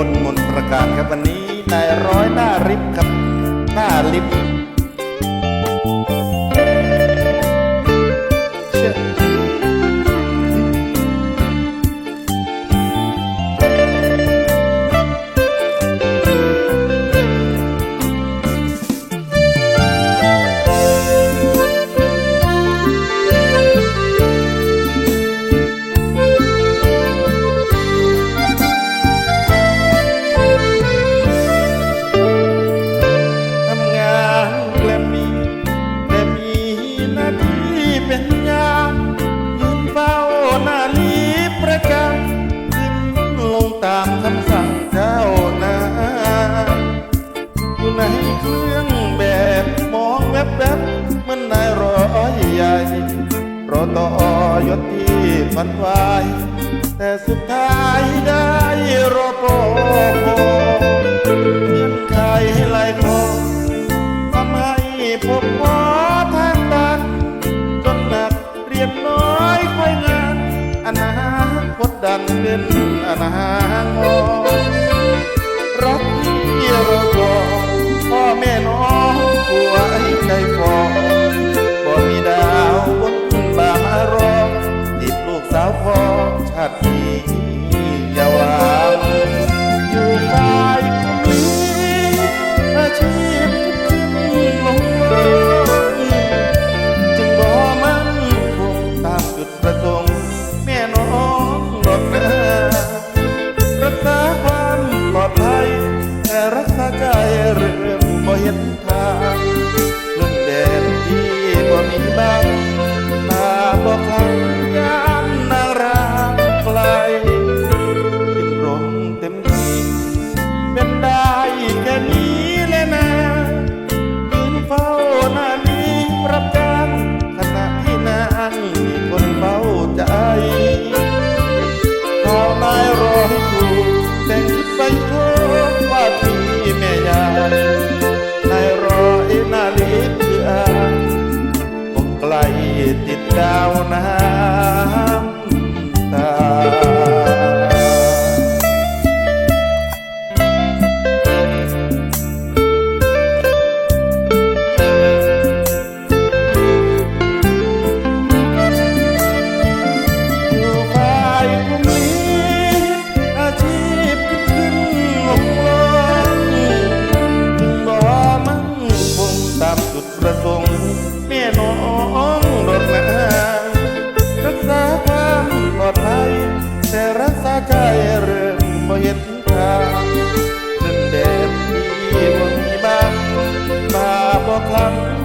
คนมนประการครับวันนี้นายร้อยหน้าริบครับ หน้าริบ ยศที่ฝันไว้แต่สุดท้ายได้รอปอเพื่อใครให้ไหลคอทำให้พผมพอทางดันจนหนักเรียนน้อยค่อยงานอนาคตดันเป็นอนางตรักที่รอรอพ่อแม่น้อ down ดภัยแต่รักษาใจเริ่มบ่เห็นทางเรื่อแดดดีบ่มีบ้างบาบ่คลั่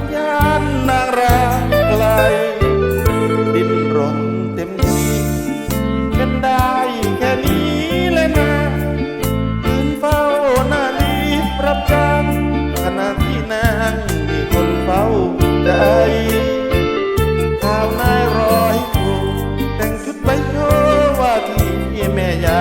É melhor.